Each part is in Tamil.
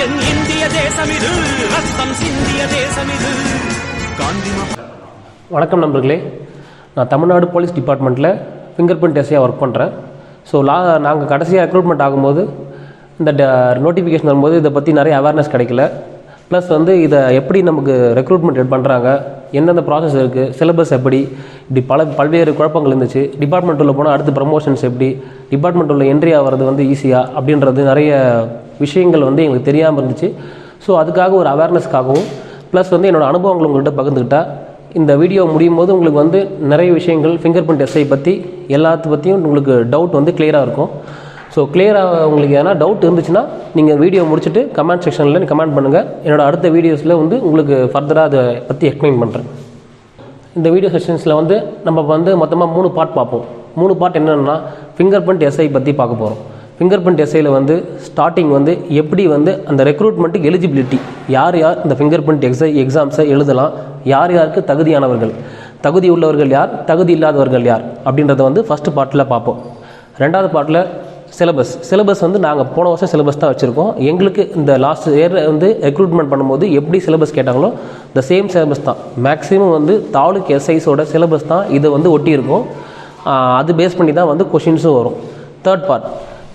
என் இந்திய தேசம் இது ரத்தம் சிந்திய தேசம் இது காந்தி வணக்கம் நண்பர்களே. நான் தமிழ்நாடு போலீஸ் டிபார்ட்மெண்ட்டில் ஃபிங்கர் பிரிண்ட் எஸ்ஐயாக ஒர்க் பண்ணுறேன் ஸோ லா நாங்கள் கடைசியாக ரெக்ரூட்மெண்ட் ஆகும்போது இந்த நோட்டிஃபிகேஷன் வரும்போது இதை பற்றி நிறைய அவேர்னஸ் கிடைக்கல. ப்ளஸ் வந்து இதை எப்படி நமக்கு ரெக்ரூட்மெண்ட் பண்ணுறாங்க எந்தெந்த ப்ராசஸ் இருக்குது சிலபஸ் எப்படி இப்படி பல பல்வேறு குழப்பங்கள் இருந்துச்சு. டிபார்ட்மெண்ட் உள்ள போனால் அடுத்து ப்ரமோஷன்ஸ் எப்படி டிபார்ட்மெண்ட் உள்ள என்ட்ரி ஆகிறது வந்து ஈஸியாக அப்படின்றது நிறைய விஷயங்கள் வந்து எங்களுக்கு தெரியாமல் இருந்துச்சு. ஸோ அதுக்காக ஒரு அவேர்னஸ்க்காகவும் ப்ளஸ் வந்து என்னோடய அனுபவங்கள் உங்கள்கிட்ட பகிர்ந்துக்கிட்டால் இந்த வீடியோ முடியும் போது உங்களுக்கு வந்து நிறைய விஷயங்கள் ஃபிங்கர் பிரிண்ட் எஸ்ஐ பற்றி எல்லாத்த பற்றியும் உங்களுக்கு டவுட் வந்து கிளியராக இருக்கும். ஸோ கிளியராக உங்களுக்கு எதனா டவுட் இருந்துச்சுன்னா நீங்கள் வீடியோ முடிச்சுட்டு கமெண்ட் செக்ஷனில் கமெண்ட் பண்ணுங்கள் என்னோட அடுத்த வீடியோஸில் வந்து உங்களுக்கு ஃபர்தராக அதை பற்றி எக்ஸ்பிளைன் பண்ணுறேன் இந்த வீடியோ செஷன்ஸில் வந்து நம்ம வந்து மொத்தமாக மூணு பார்ட் பார்ப்போம். மூணு பார்ட் என்னென்னா ஃபிங்கர் பிரிண்ட் எஸ்ஐ பற்றி பார்க்க போகிறோம் ஃபிங்கர் பிரிண்ட் எஸ்ஐயில் வந்து ஸ்டார்டிங் வந்து எப்படி வந்து அந்த ரெக்ரூட்மெண்ட்டுக்கு எலிஜிபிலிட்டி யார் யார் இந்த ஃபிங்கர் பிரிண்ட் எக்ஸை எக்ஸாம்ஸை எழுதலாம் யார் யாருக்கு தகுதியானவர்கள் தகுதி உள்ளவர்கள் யார் தகுதி இல்லாதவர்கள் யார் அப்படின்றத வந்து ஃபஸ்ட்டு பார்ட்டில் பார்ப்போம். ரெண்டாவது பார்ட்டில் சிலபஸ் சிலபஸ் வந்து நாங்கள் போன வருஷம் சிலபஸ் தான் வச்சுருக்கோம். எங்களுக்கு இந்த லாஸ்ட் இயர் வந்து ரெக்ரூட்மெண்ட் பண்ணும்போது எப்படி சிலபஸ் கேட்டாங்களோ த சேம் சிலபஸ் தான். மேக்ஸிமம் வந்து தாலுக் எஸ்ஐஸோட சிலபஸ் தான் இதை வந்து ஒட்டியிருக்கும். அது பேஸ் பண்ணி தான் வந்து கொஷின்ஸும் வரும். தேர்ட் பார்ட்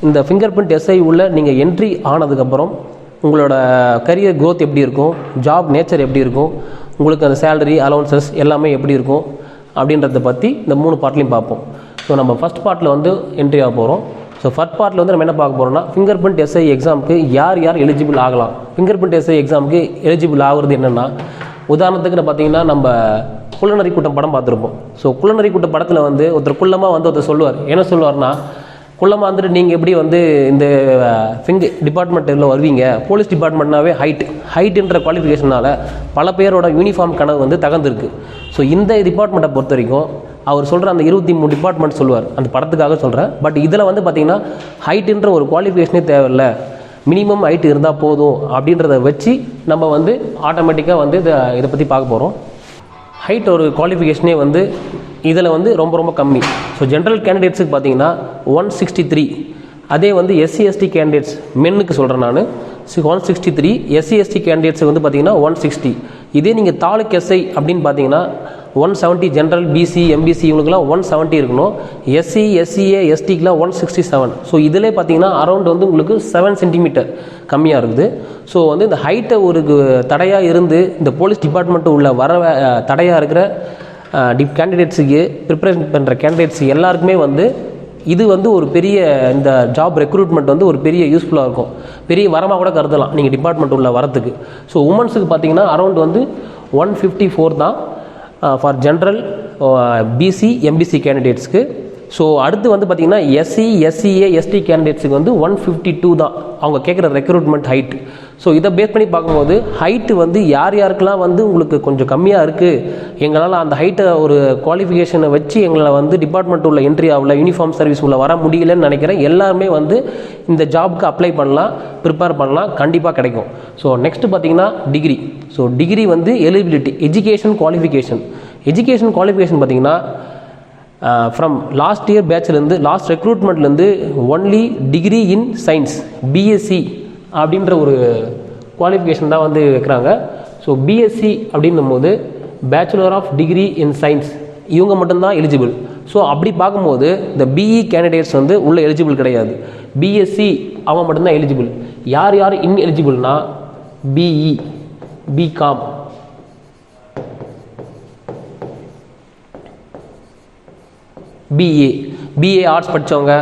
இந்த ஃபிங்கர் பிரிண்ட் எஸ்ஐ உள்ள நீங்கள் என்ட்ரி ஆனதுக்கப்புறம் உங்களோட கரியர் க்ரோத் எப்படி இருக்கும்? ஜாப் நேச்சர் எப்படி இருக்கும்? உங்களுக்கு அந்த சேலரி அலவன்சஸ் எல்லாமே எப்படி இருக்கும்? அப்படின்றத பற்றி இந்த மூணு பார்ட்லையும் பார்ப்போம். ஸோ நம்ம ஃபஸ்ட் பார்ட்டில் வந்து என்ட்ரி ஆக போகிறோம் ஸோ ஃபர்ஸ்ட் பார்ட்டில் வந்து நம்ம என்ன பார்க்க போகிறோம்னா ஃபிங்கர் பிரிண்ட் எஸ்ஐ எக்ஸாமுக்கு யார் யார் எலிஜிபிள் ஆகலாம்? ஃபிங்கர் பிரிண்ட் எஸ்ஐ எக்ஸாமுக்கு எலிஜிபிள் ஆகுறது என்னென்னா உதாரணத்துக்கு பார்த்தீங்கன்னா நம்ம குள்ளநரி கூட்டம் படம் பார்த்துருப்போம். ஸோ குள்ளநரி கூட்டம் படத்தில் வந்து ஒருத்தர் குள்ளமாக வந்து ஒருத்தர் சொல்லுவார். என்ன சொல்லுவார்னா குள்ளமாக வந்துட்டு நீங்கள் எப்படி வந்து இந்த ஃபிங்கர் டிபார்ட்மெண்ட்டில் வருவீங்க? போலீஸ் டிபார்ட்மெண்ட்னாவே ஹைட் ஹைட்டுன்ற குவாலிஃபிகேஷனால் பல பேரோட யூனிஃபார்ம் கனவு வந்து தகர்ந்துருக்கு. ஸோ இந்த டிபார்ட்மெண்ட்டை பொறுத்த வரைக்கும் அவர் சொல்கிற அந்த இருபத்தி மூணு டிபார்ட்மெண்ட் சொல்லுவார். அந்த படத்துக்காக சொல்கிறேன் பட் இதில் வந்து பார்த்திங்கன்னா ஹைட்டுன்ற ஒரு குவாலிஃபிகேஷனே தேவையில்லை. மினிமம் ஹைட் இருந்தால் போதும் அப்படின்றத வச்சு நம்ம வந்து ஆட்டோமேட்டிக்காக வந்து இதை இதை பற்றி பார்க்க போகிறோம் ஹைட் ஒரு குவாலிஃபிகேஷனே வந்து இதில் வந்து ரொம்ப ரொம்ப கம்மி. ஸோ ஜென்ரல் கேண்டிடேட்ஸுக்கு பார்த்தீங்கன்னா ஒன் சிக்ஸ்டி த்ரீ அதே வந்து எஸ்சி எஸ்டி கேண்டிடேட்ஸ் மென்னுக்கு சொல்கிறேன் நான். One sixty three SC ST கேண்டிடேட்ஸுக்கு வந்து பார்த்தீங்கன்னா ஒன் சிக்ஸ்டி இதே நீங்கள் தாலுக் எஸ்ஐ அப்படின்னு பார்த்தீங்கன்னா one seventy general BC MBC இவங்களுக்குலாம் ஒன் செவன்ட்டி இருக்கணும். எஸ்சி எஸ்சிஏ எஸ்டிக்கெலாம் ஒன் சிக்ஸ்டி செவன் ஸோ இதிலே பார்த்தீங்கன்னா அரௌண்ட் வந்து உங்களுக்கு செவன் சென்டிமீட்டர் கம்மியாக இருக்குது. ஸோ வந்து இந்த ஹைட்டை ஒரு தடையாக இருந்து இந்த போலீஸ் டிபார்ட்மெண்ட்டு உள்ள வர தடையாக இருக்கிற டிப் கேண்டிடேட்ஸுக்கு ப்ரிப்பரேஷன் பண்ணுற கேண்டிடேட்ஸ் எல்லாருக்குமே வந்து இது வந்து ஒரு பெரிய இந்த ஜாப் ரெக்ரூட்மெண்ட் வந்து ஒரு பெரிய யூஸ்ஃபுல்லாக இருக்கும். பெரிய வரமாக கூட கருதலாம். நீங்கள் டிபார்ட்மெண்ட் உள்ள வரத்துக்கு. ஸோ உமன்ஸுக்கு பார்த்தீங்கன்னா அரௌண்ட் வந்து ஒன் ஃபிஃப்டி ஃபோர் தான் ஃபார் ஜென்ரல் பிசி எம்பிசி கேண்டிடேட்ஸ்க்கு ஸோ அடுத்து வந்து பார்த்தீங்கன்னா எஸ்சி எஸ்சிஏ எஸ்டி கேண்டிடேட்ஸுக்கு வந்து ஒன் ஃபிஃப்டி டூ தான். அவங்க கேட்குற ரெக்ரூட்மெண்ட் ஹைட் ஸோ இதை பேஸ் பண்ணி பார்க்கும்போது ஹைட்டு வந்து யார் யாருக்கெல்லாம் வந்து உங்களுக்கு கொஞ்சம் கம்மியாக இருக்குது எங்களால் அந்த ஹைட்டை ஒரு குவாலிஃபிகேஷனை வச்சு எங்களை வந்து டிபார்ட்மெண்ட் உள்ள என்ட்ரி ஆகல யூனிஃபார்ம் சர்வீஸ் உள்ள வர முடியலன்னு நினைக்கிறேன். எல்லாருமே வந்து இந்த ஜாப்க்கு அப்ளை பண்ணலாம் ப்ரிப்பேர் பண்ணலாம் கண்டிப்பாக கிடைக்கும். ஸோ நெக்ஸ்ட்டு பார்த்தீங்கன்னா டிகிரி ஸோ டிகிரி வந்து eligibility education qualification education qualification பார்த்தீங்கன்னா ஃப்ரம் லாஸ்ட் இயர் பேட்ச்லேருந்து last ரெக்ரூட்மெண்ட்லேருந்து only degree in science BSc அப்படின்ற ஒரு குவாலிஃபிகேஷன் தான் வந்து வைக்கிறாங்க. ஸோ பிஎஸ்சி அப்படின்னும் போது bachelor of degree in science இவங்க மட்டும்தான் எலிஜிபிள் ஸோ அப்படி பார்க்கும்போது இந்த பிஇ கேண்டிடேட்ஸ் வந்து உள்ள எலிஜிபிள் கிடையாது. பிஎஸ்சி அவன் மட்டும்தான் எலிஜிபிள் யார் யார் in எலிஜிபிள்னா BE BCom BA BA arts படித்தவங்க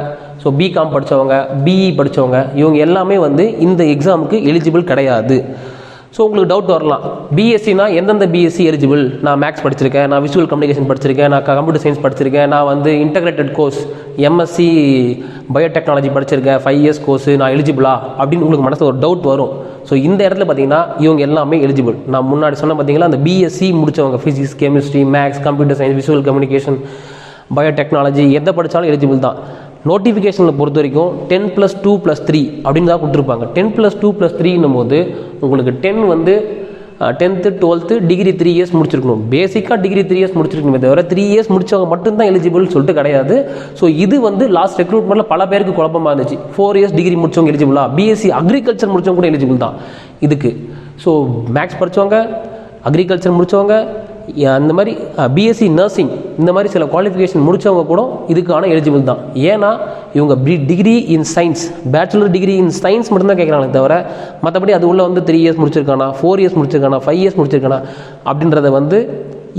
ஸோ பிகாம் படித்தவங்க பிஇ படித்தவங்க இவங்க எல்லாமே வந்து இந்த எக்ஸாமுக்கு எலிஜிபிள் கிடையாது. ஸோ உங்களுக்கு டவுட் வரலாம். பிஎஸ்சினா எந்தெந்த பிஎஸ்சி எலிஜிபிள் நான் மேக்ஸ் படிச்சிருக்கேன் நான் விஷுவல் கம்யூனிகேஷன் படிச்சிருக்கேன் நான் கம்ப்யூட்டர் சயின்ஸ் படிச்சிருக்கேன் நான் வந்து இன்டகிரேட்டட் கோர்ஸ் எம்எஸ்சி பயோடெக்னாலஜி படிச்சிருக்கேன் ஃபைவ் இயர்ஸ் கோர்ஸ் நான் எலிஜிபிளா அப்படின்னு உங்களுக்கு மனசில் ஒரு டவுட் வரும். ஸோ இந்த இடத்துல பார்த்தீங்கன்னா இவங்க எல்லாமே எலிஜிபிள் நான் முன்னாடி சொன்ன பார்த்தீங்கன்னா அந்த பிஎஸ்சி முடிச்சவங்க physics chemistry maths computer science visual communication biotechnology எதை படித்தாலும் எலிஜிபிள் தான். நோட்டிஃபிகேஷனில் பொறுத்த வரைக்கும் ten plus two plus three அப்படின்னு தான் கொடுத்துருப்பாங்க. டென் ப்ளஸ் டூ ப்ளஸ் த்ரீன்னும் போது உங்களுக்கு டென் வந்து tenth twelfth degree three years முடிச்சிருக்கணும். பேசிக்காக டிகிரி த்ரீ இயர்ஸ் முடிச்சிருக்கணுமே தவிர த்ரீ இயர்ஸ் முடிச்சவங்க மட்டும்தான் எலிஜிபிள் சொல்லிட்டு கிடையாது. ஸோ இது வந்து லாஸ்ட் ரெக்ரூட்மெண்ட்டில் பல பேருக்கு குழப்பமாக இருந்துச்சு. ஃபோர் இயர்ஸ் டிகிரி முடித்தவங்க எலிஜிபிளா பிஎஸ்சி அக்ரிகல்ச்சர் முடிச்சவங்க கூட எலிஜிபிள் தான். இதுக்கு. ஸோ மேக்ஸ் படித்தவங்க அக்ரிகல்ச்சர் முடித்தவங்க அந்த மாதிரி பிஎஸ்சி நர்சிங் இந்த மாதிரி சில குவாலிஃபிகேஷன் முடித்தவங்க கூட இதுக்கான எலிஜிபிள் தான். ஏன்னா இவங்க B degree in science bachelor degree in science மட்டும்தான் கேட்குறாங்களே தவிர மற்றபடி அது உள்ளே வந்து த்ரீ இயர்ஸ் முடிச்சிருக்கானா ஃபோர் இயர்ஸ் முடிச்சிருக்கானா ஃபைவ் இயர்ஸ் முடிச்சிருக்கானா அப்படின்றத வந்து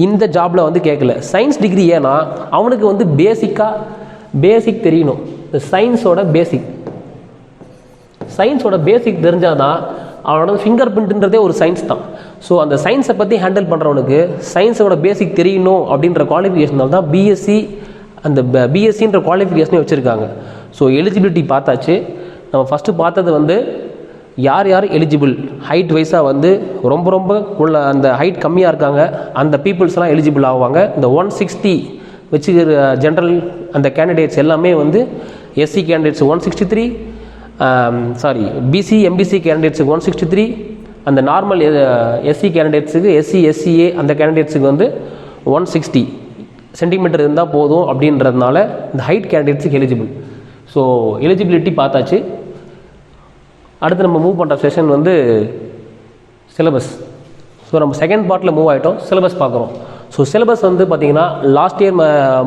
இந்த ஜாபில் வந்து கேட்கல சயின்ஸ் டிகிரி ஏன்னா அவனுக்கு வந்து பேசிக்காக பேசிக் தெரியணும். இந்த சயின்ஸோட பேசிக் சயின்ஸோட பேசிக் தெரிஞ்சாதான் அவனோட ஃபிங்கர் பிரிண்ட்ன்றதே ஒரு சயின்ஸ் தான். ஸோ அந்த சயின்ஸை பற்றி ஹேண்டில் பண்ணுறவனுக்கு சயின்ஸோட பேசிக் தெரியணும் அப்படின்ற குவாலிஃபிகேஷனால் தான் பிஎஸ்சி அந்த பிஎஸ்சின்ற குவாலிஃபிகேஷனே வச்சுருக்காங்க. ஸோ எலிஜிபிலிட்டி பார்த்தாச்சு. நம்ம ஃபஸ்ட்டு பார்த்தது வந்து யார் யார் எலிஜிபிள் ஹைட் வைஸாக வந்து ரொம்ப ரொம்ப உள்ள அந்த ஹைட் கம்மியாக இருக்காங்க. அந்த பீப்புள்ஸ்லாம் எலிஜிபிள் ஆவாங்க. இந்த ஒன் சிக்ஸ்டி வச்சுக்கிற ஜென்ரல் அந்த கேண்டிடேட்ஸ் எல்லாமே வந்து SC candidates one sixty three sorry BC MBC கேண்டிடேட்ஸுக்கு one sixty three அந்த நார்மல் எஸ்சி கேண்டிடேட்ஸுக்கு எஸ்சி எஸ்சிஏ அந்த கேண்டிடேட்ஸுக்கு வந்து ஒன் சிக்ஸ்டி சென்டிமீட்டர் இருந்தால் போதும் அப்படின்றதுனால இந்த ஹைட் கேண்டிடேட்ஸுக்கு எலிஜிபிள் ஸோ எலிஜிபிலிட்டி பார்த்தாச்சு. அடுத்து நம்ம மூவ் பண்ணுற செஷன் வந்து சிலபஸ் ஸோ நம்ம செகண்ட் பார்ட்டில் மூவ் ஆகிட்டோம் சிலபஸ் பார்க்குறோம். ஸோ சிலபஸ் வந்து பார்த்தீங்கன்னா லாஸ்ட் இயர்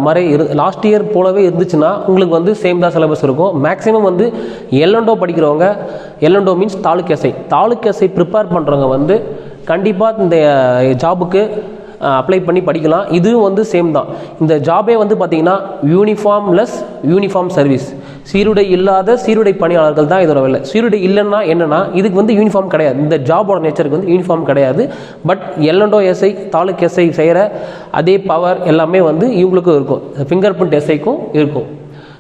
மாதிரி இரு லாஸ்ட் இயர் போலவே இருந்துச்சுன்னா உங்களுக்கு வந்து சேம் தான் சிலபஸ் இருக்கும். மேக்ஸிமம் வந்து எல்என்டோ படிக்கிறவங்க எல்என்டோ மீன்ஸ் தாலுக்கேசை. தாலுக்கேசை ப்ரிப்பேர் பண்ணுறவங்க வந்து கண்டிப்பாக இந்த ஜாபுக்கு அப்ளை பண்ணி படிக்கலாம். இதுவும் வந்து சேம் தான். இந்த ஜாபே வந்து பார்த்தீங்கன்னா யூனிஃபார்ம்லெஸ் யூனிஃபார்ம் சர்வீஸ் சீருடை இல்லாத சீருடை பணியாளர்கள் தான் இதோட வேலை. சீருடை இல்லைன்னா என்னென்னா இதுக்கு வந்து யூனிஃபார்ம் கிடையாது. இந்த ஜாபோட நேச்சருக்கு வந்து யூனிஃபார்ம் கிடையாது. பட் எல்என்டோ எஸ்ஐ தாலுக் எஸ்ஐ செய்கிற அதே பவர் எல்லாமே வந்து இவங்களுக்கும் இருக்கும். ஃபிங்கர் பிரிண்ட் எஸ்ஐக்கும் இருக்கும்.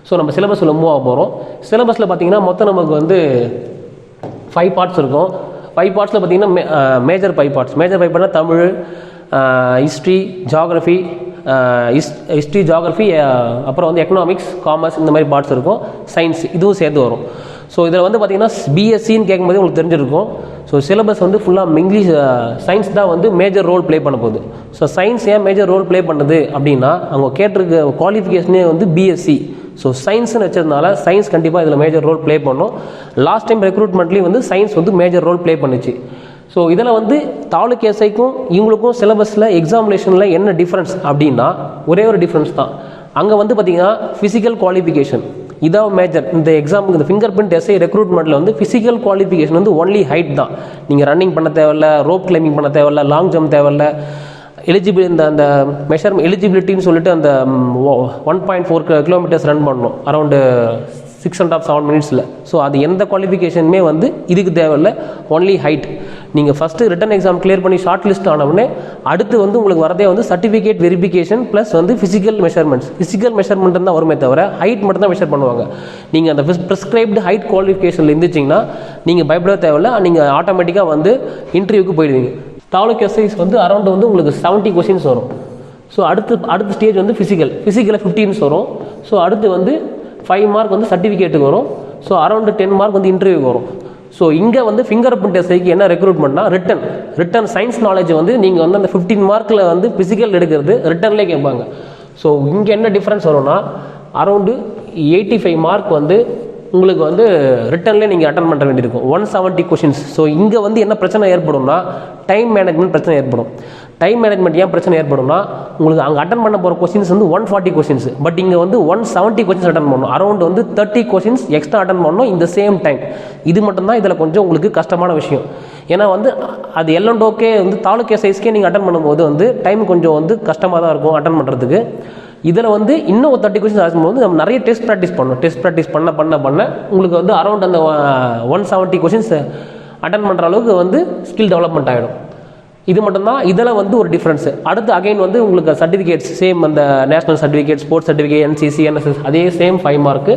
ஸோ நம்ம சிலபஸில் மூவ் ஆக போகிறோம் சிலபஸில் பார்த்தீங்கன்னா மொத்தம் நமக்கு வந்து ஃபைவ் பார்ட்ஸ் இருக்கும். ஃபைவ் பார்ட்ஸில் பார்த்தீங்கன்னா major five parts major five பார்ட்னா Tamil history geography history geography அப்புறம் வந்து எக்கனாமிக்ஸ் காமர்ஸ் இந்த மாதிரி பார்ட்ஸ் இருக்கும். சயின்ஸ் இதுவும் சேர்த்து வரும். ஸோ இதில் வந்து பார்த்திங்கன்னா பிஎஸ்சின்னு கேட்கும்போது உங்களுக்கு தெரிஞ்சிருக்கும். ஸோ சிலபஸ் வந்து ஃபுல்லாக இங்கிலீஷ் சயின்ஸ் தான் வந்து மேஜர் ரோல் ப்ளே பண்ண போகுது. ஸோ சயின்ஸ் ஏன் மேஜர் ரோல் ப்ளே பண்ணுது அப்படின்னா அவங்க கேட்டிருக்க குவாலிஃபிகேஷனே வந்து பிஎஸ்சி ஸோ சயின்ஸ்னு வச்சதுனால சயின்ஸ் கண்டிப்பாக இதில் மேஜர் ரோல் ப்ளே பண்ணும். லாஸ்ட் டைம் ரெக்ரூட்மெண்ட்லேயும் வந்து சயின்ஸ் வந்து மேஜர் ரோல் ப்ளே பண்ணுச்சு. ஸோ இதில் வந்து தாலுக் எஸ்ஐக்கும் இவங்களுக்கும் சிலபஸில் எக்ஸாமினேஷனில் என்ன டிஃப்ரென்ஸ் அப்படின்னா ஒரே ஒரு டிஃப்ரென்ஸ் தான். அங்கே வந்து பார்த்தீங்கன்னா ஃபிசிக்கல் குவாலிஃபிகேஷன் இதான் மேஜர் இந்த எக்ஸாமுக்கு இந்த ஃபிங்கர் பிரிண்ட் எஸ்ஐ ரெக்ரூட்மெண்ட்டில் வந்து ஃபிசிக்கல் குவாலிஃபிகேஷன் வந்து ஒன்லி ஹைட் தான். நீங்கள் ரன்னிங் பண்ண தேவையில்ல ரோப் கிளைம்பிங் பண்ண தேவையில்ல லாங் ஜம்ப் தேவையில்ல எலிஜிபிள் இந்த அந்த மெஷர் எலிஜிபிலிட்டின்னு சொல்லிட்டு அந்த one point four kilometres run பண்ணணும். Around six and half seven மினிட்ஸில் ஸோ அது எந்த குவாலிஃபிகேஷனுமே வந்து இதுக்கு தேவையில்ல. ஒன்லி ஹைட் நீங்கள் ஃபஸ்ட்டு ரிட்டன் எக்ஸாம் கிளியர் பண்ணி ஷார்ட் லிஸ்ட் ஆனவுடனே அடுத்து வந்து உங்களுக்கு வரதே வந்து சர்டிஃபிகேட் வெரிஃபிகேஷன் ப்ளஸ் வந்து ஃபிசிக்கல் மெஷர்மெண்ட்ஸ் ஃபிசிக்கல் மெஷர்மெண்ட் தான் வருமே தவிர ஹைட் மட்டும் தான் மெஷர் பண்ணுவாங்க. நீங்கள் அந்த ப்ரிஸ்கிரைப்டு ஹைட் குவாலிஃபிகேஷனில் இருந்துச்சிங்கன்னா நீங்கள் பயப்பட தேவையில்ல. நீங்கள் ஆட்டோமேட்டிக்காக வந்து இன்டர்வியூக்கு போயிடுவீங்க. தாலுக் எஸ்ஐஸ் வந்து அரௌண்ட் வந்து உங்களுக்கு செவன்ட்டி கொஷின்ஸ் வரும். ஸோ அடுத்து அடுத்த ஸ்டேஜ் வந்து ஃபிசிக்கல் ஃபிசிக்கலில் ஃபிஃப்டீன்ஸ் வரும். ஸோ அடுத்து வந்து ஃபைவ் மார்க் வந்து சர்டிஃபிகேட்டுக்கு வரும். ஸோ அரௌண்டு டென் மார்க் வந்து இன்டர்வியூக்கு வரும். ஸோ இங்கே வந்து ஃபிங்கர் பிரிண்ட் டெஸ்ட்டுக்கு என்ன ரெக்ரூட்மெண்ட்னா ரிட்டன் ரிட்டன் சயின்ஸ் நாலேஜ் வந்து நீங்கள் வந்து அந்த ஃபிஃப்டீன் மார்க்கில் வந்து ஃபிசிக்கல் எடுக்கிறது ரிட்டன்லேயே கேட்பாங்க. ஸோ இங்கே என்ன டிஃப்ரென்ஸ் வரும்னா அரௌண்டு எயிட்டி ஃபைவ் மார்க் வந்து உங்களுக்கு வந்து ரிட்டன்லேயே நீங்கள் அட்டன் பண்ண வேண்டியிருக்கும். ஒன் செவன்ட்டி கொஷின்ஸ் ஸோ இங்கே வந்து என்ன பிரச்சனை ஏற்படும்னா டைம் மேனேஜ்மெண்ட் பிரச்சனை ஏற்படும். டைம் மேனேஜ்மெண்ட் ஏன் பிரச்சனை ஏற்படும்னா உங்களுக்கு அங்கே அட்டன் பண்ண போகிற கொஸ்டின்ஸ் வந்து ஒன் ஃபார்ட்டி கொஸ்டின்ஸ் பட் இங்கே வந்து ஒன் செவன்ட்டி கொஸ்டின்ஸ் அட்டன் பண்ணணும். அரௌண்ட் வந்து தேர்ட்டி கொஸ்டின்ஸ் எக்ஸ்ட்ரா அட்டன் பண்ணணும் இந்த சேம் டைம் இது மட்டும்தான் இதில் கொஞ்சம் உங்களுக்கு கஷ்டமான விஷயம். ஏன்னா வந்து அது எல்லண்டோக்கே வந்து தாலுக்கே சைஸ்க்கே நீங்கள் அட்டன் பண்ணும்போது வந்து டைம் கொஞ்சம் வந்து கஷ்டமாக தான் இருக்கும் அட்டன் பண்ணுறதுக்கு இதில் வந்து இன்னும் ஒரு தேர்ட்டி கொஸ்டின்ஸ் ஆகும்போது நம்ம நிறைய டெஸ்ட் ப்ராக்டிஸ் பண்ணணும். டெஸ்ட் ப்ராக்டிஸ் பண்ண பண்ண பண்ண உங்களுக்கு வந்து அரௌண்ட் அந்த ஒன் செவன்ட்டி கொஸ்டின்ஸ் அட்டன் பண்ணுற அளவுக்கு வந்து ஸ்கில் டெவலப்மெண்ட் ஆகிடும் இது மட்டும்தான் இதில் வந்து ஒரு டிஃப்ரென்ஸு அடுத்து அகைன் வந்து உங்களுக்கு சர்டிஃபிகேட்ஸ் சேம் அந்த national certificate sports certificate NCC NSS அதே சேம் ஃபைவ் மார்க்கு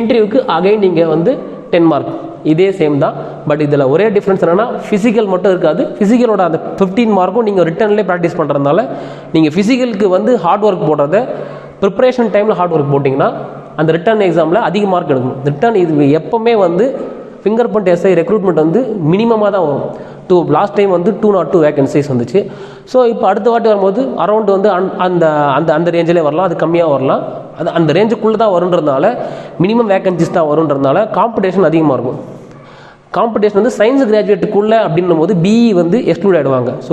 இன்டர்வியூக்கு அகைன் நீங்கள் வந்து டென் மார்க் இதே சேம் தான். பட் இதில் ஒரே டிஃப்ரென்ஸ் என்னென்னா ஃபிசிக்கல் மட்டும் இருக்காது. ஃபிசிக்கலோட அந்த ஃபிஃப்டீன் மார்க்கும் நீங்கள் ரிட்டர்ன்லேயே ப்ராக்டிஸ் பண்ணுறதுனால நீங்கள் ஃபிசிக்கலுக்கு வந்து ஹார்ட் ஒர்க் போடுறத ப்ரிப்பரேஷன் டைமில் ஹார்ட் ஒர்க் போட்டிங்கன்னா அந்த ரிட்டர்ன் எக்ஸாமில் அதிக மார்க் எடுக்கணும் ரிட்டர்ன் இது எப்போவுமே வந்து ஃபிங்கர் பிரிண்ட் எஸ்ஐ ரெக்ரூட்மெண்ட் வந்து மினிமமாக தான் வரும். டூ லாஸ்ட் டைம் வந்து டூ நாட் டூ வேகன்சிஸ் வந்துச்சு. ஸோ இப்போ அடுத்த வாட்டி வரும்போது அரௌண்ட் வந்து அந்- அந்த அந்த அந்த ரேஞ்சிலே வரலாம். அது கம்மியாக வரலாம். அது அந்த ரேஞ்சுக்குள்ளே தான் வருன்றதுனால மினிமம் வேகன்சிஸ் தான் வருன்றதுனால காம்படிஷன் அதிகமாக இருக்கும். காம்படிஷன் வந்து சயின்ஸ் கிராஜுவேட்டுக்குள்ளே அப்படின்னும் போது பிஇ வந்து எக்ஸ்க்ளூட் ஆகிடுவாங்க ஸோ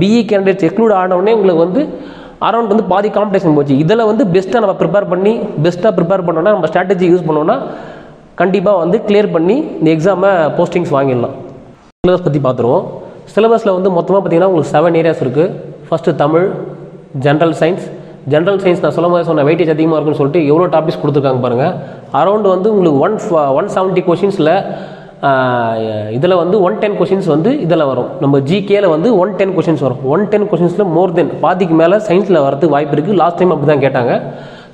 பிஇ கேண்டிடேட்ஸ் எக்ஸ்க்ளூட் ஆனவுடனே உங்களுக்கு வந்து அரௌண்ட் வந்து பாதி காம்படிஷன் போச்சு. இதில் வந்து பெஸ்ட்டாக நம்ம ப்ரிப்பேர் பண்ணி பெஸ்ட்டாக ப்ரிப்பேர் பண்ணோன்னா நம்ம ஸ்ட்ராட்டஜி யூஸ் பண்ணோன்னா கண்டிப்பாக வந்து கிளியர் பண்ணி இந்த எக்ஸாமை போஸ்டிங்ஸ் வாங்கிடலாம். சிலபஸ் பற்றி பார்த்துருவோம். சிலபஸில் வந்து மொத்தமாக பார்த்தீங்கன்னா உங்களுக்கு செவன் ஏரியாஸ் இருக்குது first Tamil general science general science நான் சொல்லும் போது சொன்ன வெயிட்டேஜ் அதிகமாக இருக்குன்னு சொல்லிட்டு எவ்வளோ டாபிக்ஸ் கொடுத்துருக்காங்க பாருங்கள் அரௌண்ட் வந்து உங்களுக்கு ஒன் ஒன் செவன்ட்டி கொஷின்ஸில் இதில் வந்து ஒன் டென் கொஷின்ஸ் வந்து இதில் வரும். நம்ம ஜிகேல வந்து ஒன் டென் கொஷின்ஸ் வரும். ஒன் டென் கொஷின்ஸில் மோர் தென் பாதிக்கு மேலே சயின்ஸில் வரதுக்கு வாய்ப்பு இருக்குது லாஸ்ட் டைம் அப்படி தான் கேட்டாங்க.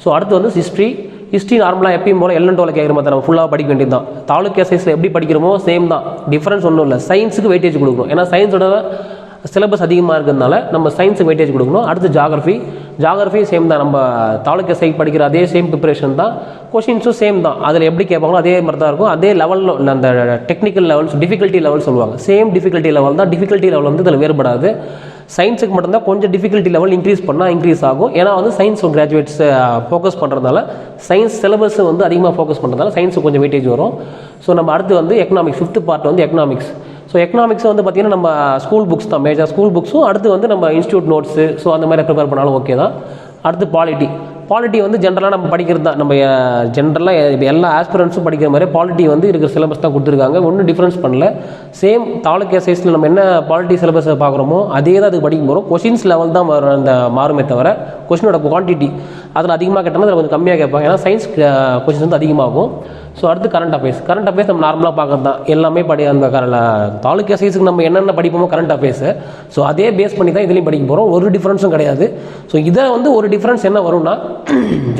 ஸோ அடுத்து வந்து ஹிஸ்ட்ரி ஹிஸ்ட்ரி நார்மலாக எப்பயும் போல் எல்லன் டோவில் கேட்குற மாதிரி நம்ம ஃபுல்லாக படிக்க வேண்டியது தான் தாலுக்கா சைஸில் எப்படி படிக்கிறோமோ சேம் தான். டிஃப்ரென்ஸ் ஒன்றும் இல்லை. சயின்ஸுக்கு வெயிட்டேஜ் கொடுக்கணும். ஏன்னா சயின்ஸோட சிலபஸ் அதிகமாக இருக்கிறதுனால நம்ம சயின்ஸுக்கு வெயிட்டேஜ் கொடுக்கணும். அடுத்து ஜாகிரஃபி ஜாகிரஃபி சேம் தான். நம்ம தாலுக்கா சைட் படிக்கிற அதே சேம் ப்ரிப்பரேஷன் தான். கொஷின்ஸும் சேம் தான். அதில் எப்படி கேட்பாங்களோ அதே மாதிரி தான் இருக்கும். அதே லெவலில் அந்த டெக்னிக்கல் லெவல்ஸ் டிஃபிகல்ட்டி லெவல் சொல்லுவாங்க. சேம் டிஃபிகல்ட்டி லெவல் தான். டிஃபிகல்ட்டி லெவல் வந்து இதில் வேறுபடாது. சயின்ஸுக்கு மட்டும்தான் கொஞ்சம் டிஃபிகல்ட்டி லெவல் இன்க்ரீஸ் பண்ணால் இன்க்ரீஸ் ஆகும். ஏன்னா வந்து சயின்ஸ் கிராஜுவேட்ஸ் ஃபோக்கஸ் பண்ணுறதுனால சயின்ஸ் சிலபஸ் வந்து அதிகமாக ஃபோக்கஸ் பண்ணுறதுனால சயின்ஸுக்கு கொஞ்சம் வெயிட்டேஜ் வரும். ஸோ நம்ம அடுத்து வந்து எக்கனாமிக்ஸ் ஃபிஃப்த் பார்ட் வந்து எக்கனாமிக்ஸ் ஸோ எக்கனாமிக்ஸ் வந்து பார்த்திங்கன்னா நம்ம ஸ்கூல் புக்ஸ் தான். மேஜர் ஸ்கூல் புக்ஸும் அடுத்து வந்து நம்ம இன்ஸ்டியூட் நோட்ஸு ஸோ அந்த மாதிரி ப்ரிப்பேர் பண்ணாலும் ஓகே தான். அடுத்து பாலிட்டி பாலிட்டி வந்து ஜென்ரலாக நம்ம படிக்கிறது தான். நம்ம ஜென்ரலாக எல்லா ஆஸ்பிரன்ஸும் படிக்கிற மாதிரி பாலிட்டி வந்து இருக்கிற சிலபஸ் தான் கொடுத்துருக்காங்க. ஒன்றும் டிஃப்ரென்ஸ் பண்ணல. சேம் தாலுக்கா சைஸில் நம்ம என்ன பாலிட்டி சிலபஸை பார்க்குறோமோ அதே தான் அதுக்கு படிக்க போகிறோம் கொஷின்ஸ் லெவல் தான் வரும் அந்த மாறுமே தவிர கொஷினோட குவான்டிட்டி அதில் அதிகமாக கேட்டோம்னா அதில் கொஞ்சம் கம்மியாக கேட்பாங்க. ஏன்னா சயின்ஸ் கொஷின்ஸ் வந்து அதிகமாகும். ஸோ அடுத்து கரண்ட் அஃபேர்ஸ் கரண்ட் அஃபேர்ஸ் நம்ம நார்மலாக பார்க்கறது தான் எல்லாமே படி அந்த கர தாலுக்கா சைஸுக்கு நம்ம என்னென்ன படிப்போமோ கரண்ட் அஃபேர்ஸு ஸோ அதே பேஸ் பண்ணி தான் இதுலேயும் படிக்க போகிறோம் ஒரு டிஃப்ரென்ஸும் கிடையாது. ஸோ இதை வந்து ஒரு டிஃப்ரென்ஸ் என்ன வரும்னா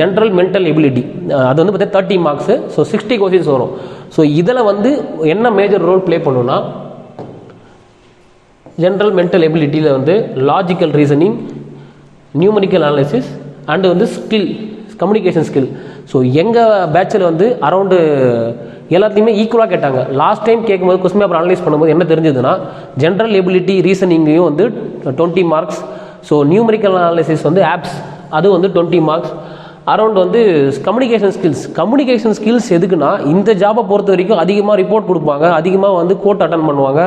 ஜென்ரல் மென்டல் எபிலிட்டி அது வந்து பார்த்தீங்கன்னா thirty marks so sixty questions வரும். ஸோ இதில் வந்து என்ன மேஜர் ரோல் ப்ளே பண்ணுன்னா ஜென்ரல் மென்டல் எபிலிட்டியில் வந்து logical reasoning numerical analysis and வந்து ஸ்கில் கம்யூனிகேஷன் ஸ்கில் ஸோ எங்கள் பேட்சில் வந்து அரௌண்டு எல்லாத்தையுமே ஈக்குவலாக கேட்டாங்க. லாஸ்ட் டைம் கேட்கும்போது கொஸ்டின் பேப்பர் அனலைஸ் பண்ணும்போது என்ன தெரிஞ்சதுன்னா ஜென்ரல் எபிலிட்டி ரீசனிங்கையும் வந்து twenty marks so numerical analysis வந்து ஆப்ஸ் அது வந்து டுவெண்ட்டி மார்க்ஸ் அரௌண்ட் வந்து கம்யூனிகேஷன் ஸ்கில்ஸ் கம்யூனிகேஷன் ஸ்கில்ஸ் எதுக்குன்னா இந்த ஜாபை பொறுத்த வரைக்கும் அதிகமாக ரிப்போர்ட் கொடுப்பாங்க. அதிகமாக வந்து கோர்ட் அட்டன் பண்ணுவாங்க.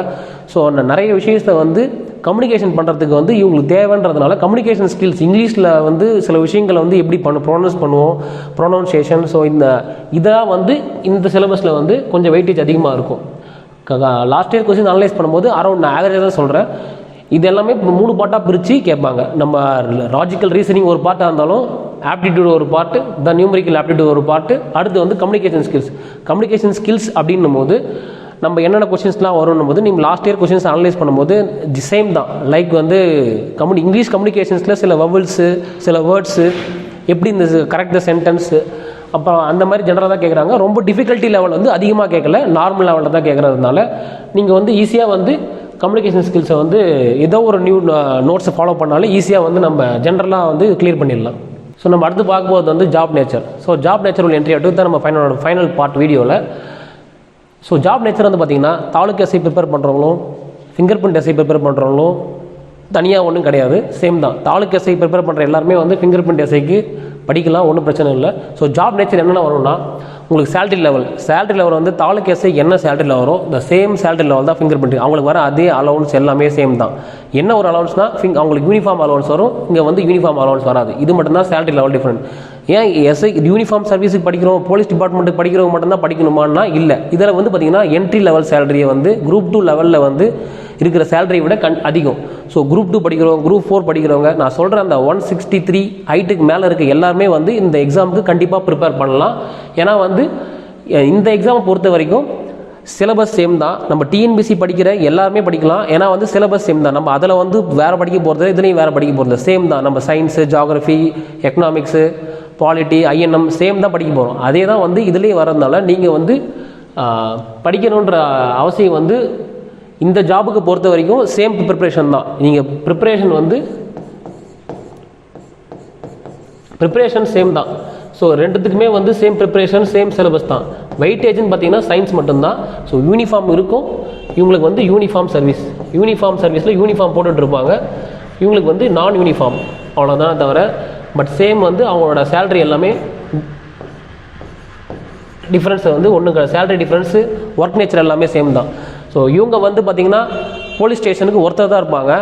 ஸோ நிறைய விஷயத்தை வந்து கம்யூனிகேஷன் பண்ணுறதுக்கு வந்து இவங்களுக்கு தேவைன்றதுனால கம்யூனிகேஷன் ஸ்கில்ஸ் இங்கிலீஷில் வந்து சில விஷயங்களை வந்து எப்படி பண்ண ப்ரொனவுன்ஸ் பண்ணுவோம் ப்ரொனவுன்சியேஷன் ஸோ இந்த இதாக வந்து இந்த சிலபஸில் வந்து கொஞ்சம் வெயிட்டேஜ் அதிகமாக இருக்கும். லாஸ்ட் இயர் கொஸ்டின் அனலைஸ் பண்ணும்போது அரௌண்ட் நான் ஆவரேஜாக தான் சொல்கிறேன் இது எல்லாமே இப்போ மூணு பார்ட்டாக பிரித்து கேட்பாங்க. நம்ம லாஜிக்கல் ரீசனிங் ஒரு பார்ட்டாக இருந்தாலும் ஆப்டிடியூட் ஒரு பார்ட்டு த நியூமரிக்கல் ஆப்டிடியூட் ஒரு பார்ட்டு அடுத்து வந்து கம்யூனிகேஷன் ஸ்கில்ஸ் கம்யூனிகேஷன் ஸ்கில்ஸ் அப்படின்னும் போது நம்ம என்னென்ன கொஷின்ஸ்லாம் வரும்னும் போது நீங்கள் லாஸ்ட் இயர் கொஷின்ஸ் அனலைஸ் பண்ணும்போது தி சேம் தான். லைக் வந்து கம்யூனி இங்கிலீஷ் கம்யூனிகேஷன்ஸில் சில வவல்ஸு சில வேர்ட்ஸு எப்படி இந்த கரெக்ட் த சென்டென்ஸு அப்புறம் அந்த மாதிரி ஜென்ரலாக தான் கேட்குறாங்க ரொம்ப டிஃபிகல்ட்டி லெவல் வந்து அதிகமாக கேட்கல நார்மல் லெவலில் தான் கேட்குறதுனால நீங்கள் வந்து ஈஸியாக வந்து கம்யூனிகேஷன் ஸ்கில்ஸை வந்து ஏதோ ஒரு நியூ நோட்ஸை ஃபாலோ பண்ணாலும் ஈஸியாக வந்து நம்ம ஜென்ரலாக வந்து கிளியர் பண்ணிடலாம். ஸோ நம்ம அடுத்து பார்க்கும்போது வந்து job nature so job nature உள்ள என்ட்ரி எடுத்து தான் நம்ம ஃபைனல் ஃபைனல் பார்ட் வீடியோவில் ஸோ ஜாப் நேச்சர் வந்து பார்த்தீங்கன்னா தாலுக்கு எஸ்ஐ ப்ரிப்பேர் பண்ணுறவங்களும் ஃபிங்கர் பிரிண்ட் எஸ்ஐ ப்ரிப்பேர் பண்ணுறவங்களும் தனியாக ஒன்றும் கிடையாது. சேம் தான். தாலுக்கு எஸ்ஐ ப்ரிப்பேர் பண்ணுற எல்லாருமே வந்து ஃபிங்கர் பிரிண்ட் எஸ்ஐக்கு படிக்கலாம் ஒன்றும் பிரச்சனை இல்லை. ஸோ ஜாப் நேச்சர் என்னென்ன வரும்னா உங்களுக்கு சேலரி லெவல் சேலரி லெவல் வந்து தாலுக்கு எஸ்ஐ என்ன சேலரியில் வரும்? இந்த சேம் சேலரி லெவல் தான் ஃபிங்கர் பிரிண்ட் அவங்களுக்கு வர அதே அலவன்ஸ் எல்லாமே சேம் தான். என்ன ஒரு அலவன்ஸ்னா ஃபிங் அவங்களுக்கு யூனிஃபார்ம் அலவன்ஸ் வரும் இங்கே வந்து யூனிஃபார்ம் அலவன்ஸ் வராது. இது மட்டும்தான் சேலரி லெவல் டிஃப்ரெண்ட் ஏன் எஸ்ஐ யூனிஃபார்ம் சர்வீஸுக்கு படிக்கிறோம் போலீஸ் டிபார்ட்மெண்ட்டுக்கு படிக்கிறவங்க மட்டும்தான் படிக்கணுமான்னா இல்லை. இதில் வந்து பார்த்தீங்கன்னா என்ட்ரி லெவல் சேலரியை வந்து குரூப் டூ லெவலில் வந்து இருக்கிற சேலரியை விட கண் அதிகம். ஸோ குரூப் டூ படிக்கிறவங்க குரூப் ஃபோர் படிக்கிறவங்க நான் சொல்கிற அந்த ஒன் சிக்ஸ்டி த்ரீ ஹைட்டுக்கு மேலே இருக்க எல்லாருமே வந்து இந்த எக்ஸாமுக்கு கண்டிப்பாக ப்ரிப்பேர் பண்ணலாம். ஏன்னா வந்து இந்த எக்ஸாமை பொறுத்த வரைக்கும் சிலபஸ் சேம் தான். நம்ம டிஎன்பிசி படிக்கிற எல்லாருமே படிக்கலாம். ஏன்னா வந்து சிலபஸ் சேம் தான். நம்ம அதில் வந்து வேறு படிக்க போகிறது இதுலேயும் வேறு படிக்க போகிறது சேம் தான். நம்ம science geography economics polity INM same தான் படிக்க போகிறோம் அதே தான் வந்து இதுலேயும் வரதுனால நீங்கள் வந்து படிக்கணுன்ற அவசியம் வந்து இந்த ஜாபுக்கு பொறுத்த வரைக்கும் சேம் ப்ரிப்பரேஷன் தான். நீங்கள் ப்ரிப்பரேஷன் வந்து ப்ரிப்பரேஷன் சேம் தான். ஸோ ரெண்டுத்துக்குமே வந்து சேம் ப்ரிப்பரேஷன் சேம் சிலபஸ் தான். வெயிட்டேஜ்னு பார்த்தீங்கன்னா சயின்ஸ் மட்டும்தான். ஸோ யூனிஃபார்ம் இருக்கும். இவங்களுக்கு வந்து யூனிஃபார்ம் சர்வீஸ் யூனிஃபார்ம் சர்வீஸில் யூனிஃபார்ம் போட்டுட்டு இருப்பாங்க. இவங்களுக்கு வந்து நான் யூனிஃபார்ம் அவ்வளோதான் தவிர பட் சேம் வந்து அவங்களோட சேல்ரி எல்லாமே டிஃப்ரென்ஸ் வந்து ஒன்று சேலரி டிஃப்ரென்ஸு ஒர்க் நேச்சர் எல்லாமே சேம் தான். ஸோ இவங்க வந்து பார்த்திங்கன்னா போலீஸ் ஸ்டேஷனுக்கு ஒருத்தர் தான் இருப்பாங்க.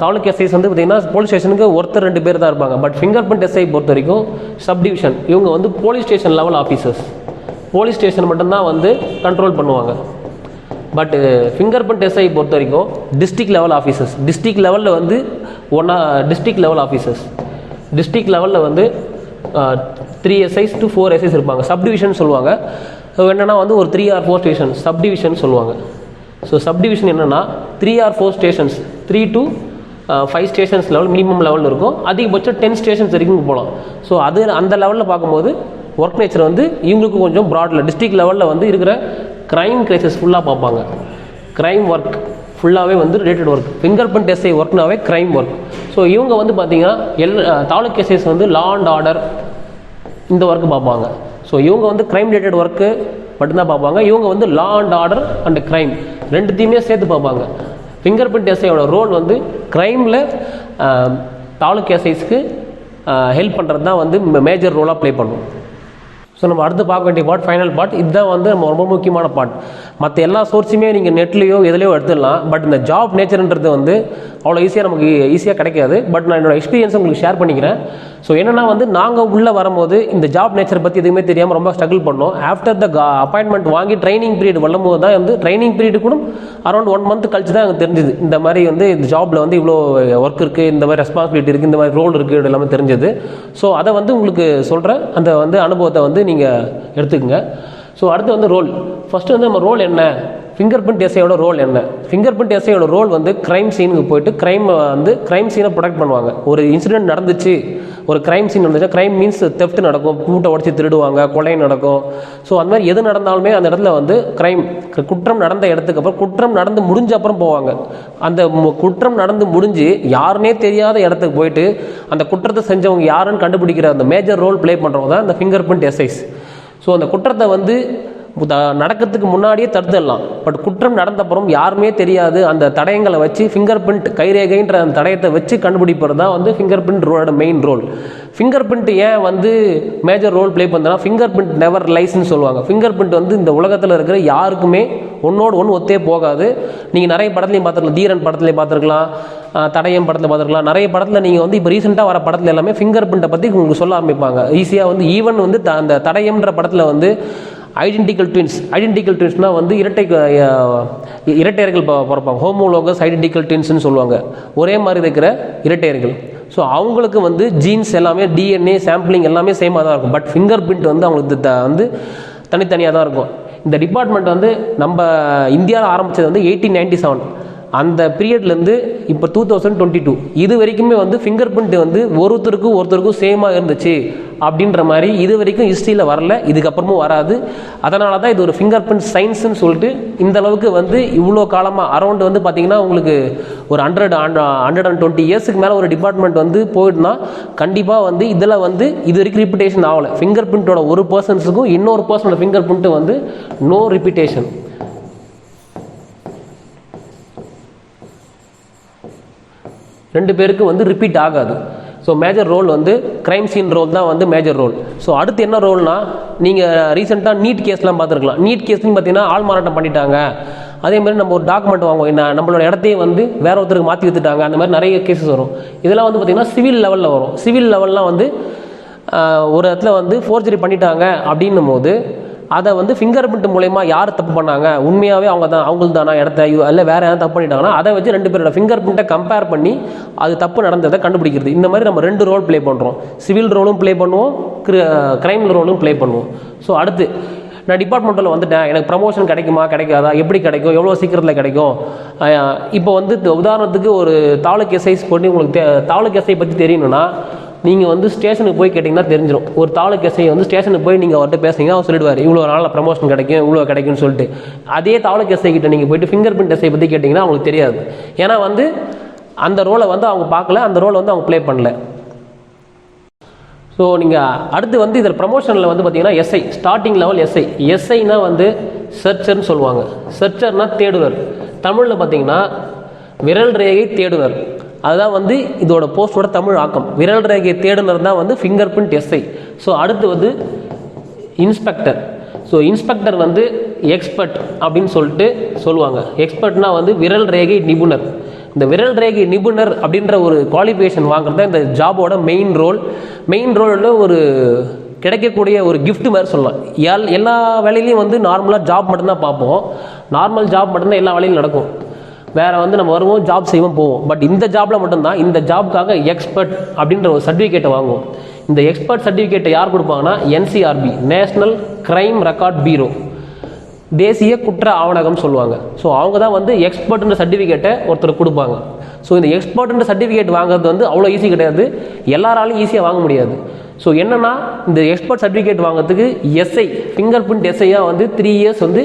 தாலுக் எஸ்ஐஸ் வந்து பார்த்திங்கன்னா போலீஸ் ஸ்டேஷனுக்கு ஒருத்தர் ரெண்டு பேர் தான் இருப்பாங்க. பட் ஃபிங்கர் பிரிண்ட் எஸ்ஐ பொறுத்த வரைக்கும் சப் டிவிஷன் இவங்க வந்து police station level officers police station மட்டும்தான் வந்து கண்ட்ரோல் பண்ணுவாங்க. பட் ஃபிங்கர் பிரிண்ட் எஸ்ஐ பொறுத்த வரைக்கும் டிஸ்ட்ரிக்ட் லெவல் ஆஃபீஸர்ஸ் டிஸ்ட்ரிக்ட் லெவலில் வந்து ஒன்றா டிஸ்ட்ரிக்ட் லெவல் ஆஃபீஸர்ஸ் டிஸ்ட்ரிக்ட் லெவலில் வந்து three SIs to four SIs இருப்பாங்க. சப் டிவிஷன் சொல்லுவாங்க. ஸோ என்னென்னா வந்து ஒரு three or four station subdivision சொல்லுவாங்க. ஸோ சப் டிவிஷன் என்னென்னா three or four stations three to five stations level minimum லெவலில் இருக்கும். அதிகபட்சம் டென் ஸ்டேஷன்ஸ் வரைக்கும் போகலாம் ஸோ அது அந்த லெவலில் பார்க்கும்போது ஒர்க் நேச்சர் வந்து இவங்களுக்கு கொஞ்சம் ப்ராடில் டிஸ்ட்ரிக்ட் லெவலில் வந்து இருக்கிற க்ரைம் கேசஸ் ஃபுல்லாக பார்ப்பாங்க. க்ரைம் ஒர்க் ஃபுல்லாகவே வந்து related work finger print SI ஒர்க்னாவே crime work so இவங்க வந்து பார்த்தீங்கன்னா எல் தாலுக் எஸ்ஐஸ் வந்து லா அண்ட் ஆர்டர் இந்த ஒர்க்கு பார்ப்பாங்க. ஸோ இவங்க வந்து க்ரைம் ரிலேட்டட் ஒர்க்கு மட்டும்தான் பார்ப்பாங்க. இவங்க வந்து law and order and crime ரெண்டுத்தையுமே சேர்த்து பார்ப்பாங்க. ஃபிங்கர் பிரிண்ட் எஸ்ஐயோட ரோல் வந்து க்ரைமில் தாலுக் எஸ்ஐஸ்க்கு ஹெல்ப் பண்ணுறது தான் வந்து மேஜர் ரோலாக ப்ளே பண்ணும். ஸோ நம்ம அடுத்து பார்க்க வேண்டிய பார்ட் ஃபைனல் பார்ட் இதுதான் வந்து நம்ம ரொம்ப முக்கியமான பார்ட் மற்ற எல்லா சோர்ஸுமே நீங்கள் நெட்லேயோ எதுலேயோ எடுத்துடலாம். பட் இந்த ஜாப் நேச்சர்ன்றது வந்து அவ்வளோ ஈஸியாக நமக்கு ஈஸியாக கிடைக்காது. பட் நான் என்னோடய எக்ஸ்பீரியன்ஸ் உங்களுக்கு ஷேர் பண்ணிக்கிறேன். ஸோ என்னென்னா வந்து நாங்கள் உள்ளே வரும்போது இந்த ஜாப் நேச்சர் பற்றி எதுவுமே தெரியாமல் ரொம்ப ஸ்ட்ரகிள் பண்ணோம். ஆஃப்டர் த அப்பாயின்மெண்ட் வாங்கி ட்ரைனிங் பீரியட் வரும்போது தான் வந்து ட்ரைனிங் பீரியட் கூட அரௌண்ட் ஒன் மந்த் கழிச்சு தான் எனக்கு தெரிஞ்சுது. இந்த மாதிரி வந்து இந்த ஜாப்பில் வந்து இவ்வளோ ஒர்க் இருக்குது இந்த மாதிரி ரெஸ்பான்சிபிலிட்டி இருக்குது இந்த மாதிரி ரோல் இருக்குது எல்லாமே தெரிஞ்சது. ஸோ அதை வந்து உங்களுக்கு சொல்கிறேன் அந்த வந்து அனுபவத்தை வந்து நீங்கள் எடுத்துக்கங்க. ஸோ அடுத்து வந்து ரோல் ஃபஸ்ட்டு வந்து நம்ம ரோல் என்ன? ஃபிங்கர் பிரிண்ட் எஸ்ஐயோட ரோல் என்ன? ஃபிங்கர் பிரிண்ட் எஸ்ஐயோட ரோல் வந்து க்ரைம் சீனுக்கு போயிட்டு க்ரைம் வந்து க்ரைம் சீனை ப்ரொடெக்ட் பண்ணுவாங்க. ஒரு இன்சிடென்ட் நடந்துச்சு ஒரு க்ரைம் சீன் நடந்துச்சு க்ரைம் மீன்ஸ் தெஃப்ட் நடக்கும் கூட்டை உடச்சி திருடுவாங்க கொலை நடக்கும். ஸோ அந்த மாதிரி எது நடந்தாலுமே அந்த இடத்துல வந்து க்ரைம் குற்றம் நடந்த இடத்துக்கு அப்புறம் குற்றம் நடந்து முடிஞ்ச அப்புறம் போவாங்க. அந்த மு- குற்றம் நடந்து முடிஞ்சு யாருனே தெரியாத இடத்துக்கு போயிட்டு அந்த குற்றத்தை செஞ்சவங்க யாருன்னு கண்டுபிடிக்கிற அந்த மேஜர் ரோல் ப்ளே பண்ணுறவங்க தான் அந்த ஃபிங்கர் பிரிண்ட் எஸ்ஐஸ் ஸோ அந்த குற்றத்தை வந்து நடக்கிறதுக்கு முன்னாடியே தடுத்துடலாம். பட் குற்றம் நடந்தப்புறம் யாருமே தெரியாது. அந்த தடயங்களை வச்சு ஃபிங்கர் பிரிண்ட் கைரேகைன்ற அந்த தடயத்தை வச்சு கண்டுபிடிப்பது தான் வந்து ஃபிங்கர் பிரிண்ட் ரோலோட மெயின் ரோல் ஃபிங்கர் பிரிண்ட் ஏன் வந்து மேஜர் ரோல் ப்ளே பண்ணுறதுனா ஃபிங்கர் பிரிண்ட் நெவர் லைஸ்ன்னு சொல்லுவாங்க. ஃபிங்கர் பிரிண்ட் வந்து இந்த உலகத்தில் இருக்கிற யாருக்குமே ஒன்னோடு ஒன்று ஒத்தே போகாது. நீங்கள் நிறைய படத்துலையும் பார்த்துருக்கலாம். தீரன் படத்துலையும் பார்த்துருக்கலாம். தடையம் தடயம் படத்தில் பார்த்துருக்கலாம். நிறைய படத்தில் நீங்கள் வந்து இப்போ ரீசெண்டாக வர படத்தில் எல்லாமே ஃபிங்கர் பிரிண்ட்டை பற்றி உங்களுக்கு சொல்ல ஆரம்பிப்பாங்க. ஈஸியாக வந்து ஈவன் வந்து த- அந்த தடயம்ன்ற படத்தில் வந்து ஐடென்டிக்கல் ட்வின்ஸ் ஐடென்டிக்கல் ட்வின்ஸ்னால் வந்து இரட்டை இரட்டையர்கள் பிறப்பாங்க. ஹோமோலோகஸ் ஐடென்டிக்கல் ட்வின்ஸ்னு சொல்லுவாங்க. ஒரே மாதிரி இருக்கிற இரட்டையர்கள் ஸோ அவங்களுக்கு வந்து ஜீன்ஸ் எல்லாமே டிஎன்ஏ சாம்பிளிங் எல்லாமே சேமாக தான் இருக்கும். பட் ஃபிங்கர் பிரிண்ட் வந்து அவங்களுக்கு த- வந்து தனித்தனியாக தான் இருக்கும். இந்த டிபார்ட்மெண்ட் வந்து நம்ம இந்தியாவில் ஆரம்பித்தது வந்து எயிட்டீன் நைன்டி செவன் அந்த பீரியட்லேருந்து இப்போ டூ தௌசண்ட் டுவெண்ட்டி டூ இது வரைக்குமே வந்து ஃபிங்கர் பிரிண்ட் வந்து ஒருத்தருக்கும் ஒருத்தருக்கும் சேமாக இருந்துச்சு அப்படின்ற மாதிரி இது வரைக்கும் ஹிஸ்ட்ரியில் வரல. இதுக்கப்புறமும் வராது. அதனால தான் இது ஒரு ஃபிங்கர் பிரிண்ட் சயின்ஸ்னு சொல்லிட்டு இந்த அளவுக்கு வந்து இவ்வளோ காலமாக அரௌண்ட் வந்து பார்த்திங்கன்னா உங்களுக்கு ஒரு ஹண்ட்ரட் ஹண்ட்ரட் அண்ட் டுவெண்ட்டி இயர்ஸுக்கு மேலே ஒரு டிபார்ட்மெண்ட் வந்து போயிட்டுனா கண்டிப்பாக வந்து இதில் வந்து இது வரைக்கும் ரிப்பிட்டேஷன் ஆகலை. ஃபிங்கர் பிரிண்ட்டோட ஒரு பர்சன்ஸுக்கும் இன்னொரு பர்சனோட ஃபிங்கர் பிரிண்ட்டு வந்து நோ ரிப்பிட்டேஷன் ரெண்டு பேருக்கு வந்து ரிப்பீட் ஆகாது. ஸோ மேஜர் ரோல் வந்து கிரைம் சீன் ரோல் தான் வந்து மேஜர் ரோல் ஸோ அடுத்து என்ன ரோல்னா நீங்கள் ரீசெண்டாக நீட் கேஸ்லாம் பார்த்துருக்கலாம். நீட் கேஸ்னு பார்த்தீங்கன்னா ஆள் மாறாட்டம் பண்ணிட்டாங்க. அதே மாதிரி நம்ம ஒரு டாக்குமெண்ட் வாங்குவோம். என்ன நம்மளோட இடத்தையே வந்து வேற ஒருத்தருக்கு மாற்றி வித்துட்டாங்க. அந்த மாதிரி நிறைய கேசஸ் வரும். இதெல்லாம் வந்து பார்த்திங்கன்னா சிவில் லெவலில் வரும். சிவில் லெவல்லாம் வந்து ஒரு இடத்துல வந்து ஃபோர்ஜரி பண்ணிட்டாங்க அப்படின்னும் போது அதை வந்து ஃபிங்கர் பிரிண்ட் மூலயமா யார் தப்பு பண்ணாங்க? உண்மையாகவே அவங்க தான் அவங்களுக்கு தானா? இடத்த இல்லை வேறு யாரும் தப்பு பண்ணிட்டாங்கன்னா அதை வச்சு ரெண்டு பேரோட ஃபிங்கர் பிரிண்ட்டை கம்பேர் பண்ணி அது தப்பு நடந்ததை கண்டுபிடிக்கிறது. இந்த மாதிரி நம்ம ரெண்டு ரோல் ப்ளே பண்ணுறோம் சிவில் ரோலும் ப்ளே பண்ணுவோம் கிரைம் ரோலும் ப்ளே பண்ணுவோம். ஸோ அடுத்து நான் டிபார்ட்மெண்ட்டில் வந்துட்டேன். எனக்கு ப்ரமோஷன் கிடைக்குமா கிடைக்காதா? எப்படி கிடைக்கும்? எவ்வளோ சீக்கிரத்தில் கிடைக்கும்? இப்போ வந்து உதாரணத்துக்கு ஒரு தாலுக் எஸ்ஐஸ் பண்ணி உங்களுக்கு தாலுக் எஸ்ஐ பற்றி தெரியணும்னா நீங்கள் வந்து ஸ்டேஷனுக்கு போய் கேட்டிங்கன்னா தெரிஞ்சிடும் ஒரு தாலுக்கு எஸ்ஐ வந்து ஸ்டேஷனுக்கு போய் நீங்கள் அவர்கிட்ட பேசுனீங்கன்னா அவர் சொல்லிடுவார் இவ்வளோ நாளில் ப்ரமோஷன் கிடைக்கும் இவ்வளோ கிடைக்கும்னு சொல்லிட்டு. அதே தாலுக்கு எஸ்ஐ கிட்ட நீங்கள் போயிட்டு ஃபிங்கர் பிரிண்ட் எஸ்ஐ பற்றி கேட்டிங்கன்னா அவங்களுக்கு தெரியாது. ஏன்னா வந்து அந்த ரோலை வந்து அவங்க பார்க்கல அந்த ரோலை வந்து அவங்க ப்ளே பண்ணல. ஸோ நீங்கள் அடுத்து வந்து இதில் ப்ரமோஷனில் வந்து பார்த்தீங்கன்னா எஸ்ஐ ஸ்டார்டிங் லெவல் எஸ்ஐ. எஸ்ஐனா வந்து சர்ச்சர்னு சொல்லுவாங்க. சர்ச்சர்னா தேடுவர் தமிழில் பார்த்தீங்கன்னா விரல் ரேகை தேடுவர் அதுதான் வந்து இதோட போஸ்டோட தமிழ் ஆக்கம். விரல் ரேகை தேடுனர் தான் வந்து ஃபிங்கர் பிரிண்ட் எஸ்ஐ ஸோ அடுத்து வந்து இன்ஸ்பெக்டர் ஸோ இன்ஸ்பெக்டர் வந்து எக்ஸ்பர்ட் அப்படின்னு சொல்லிட்டு சொல்லுவாங்க. எக்ஸ்பர்ட்னா வந்து விரல் ரேகை நிபுணர். இந்த விரல் ரேகை நிபுணர் அப்படின்ற ஒரு குவாலிஃபிகேஷன் வாங்குறது தான் இந்த ஜாபோட மெயின் ரோல் மெயின் ரோலில் ஒரு கிடைக்கக்கூடிய ஒரு கிஃப்ட் மாதிரி சொல்லலாம். எல் எல்லா வேலையிலையும் வந்து நார்மலாக ஜாப் மட்டும்தான் பார்ப்போம். நார்மல் ஜாப் மட்டும்தான் எல்லா வேலையிலும் நடக்கும். வேறு வந்து நம்ம வருவோம் ஜாப் செய்வோம் போவோம். பட் இந்த ஜாப்பில் மட்டும்தான் இந்த ஜாப்க்காக எக்ஸ்பர்ட் அப்படின்ற ஒரு சர்டிஃபிகேட்டை வாங்குவோம். இந்த எக்ஸ்பர்ட் சர்டிஃபிகேட்டை யார் கொடுப்பாங்கன்னா NCRB national crime record bureau தேசிய குற்ற ஆவணகம் சொல்லுவாங்க. ஸோ அவங்க தான் வந்து எக்ஸ்பர்ட்ன்ற சர்டிஃபிகேட்டை ஒருத்தர் கொடுப்பாங்க. ஸோ இந்த எக்ஸ்பர்ட்ன்ற சர்டிஃபிகேட் வாங்குறது வந்து அவ்வளோ ஈஸி கிடையாது. எல்லாராலையும் ஈஸியாக வாங்க முடியாது. ஸோ என்னென்னா இந்த எக்ஸ்பர்ட் சர்டிஃபிகேட் வாங்குறதுக்கு எஸ்ஐ ஃபிங்கர் பிரிண்ட் எஸ்ஐயாக வந்து த்ரீ இயர்ஸ் வந்து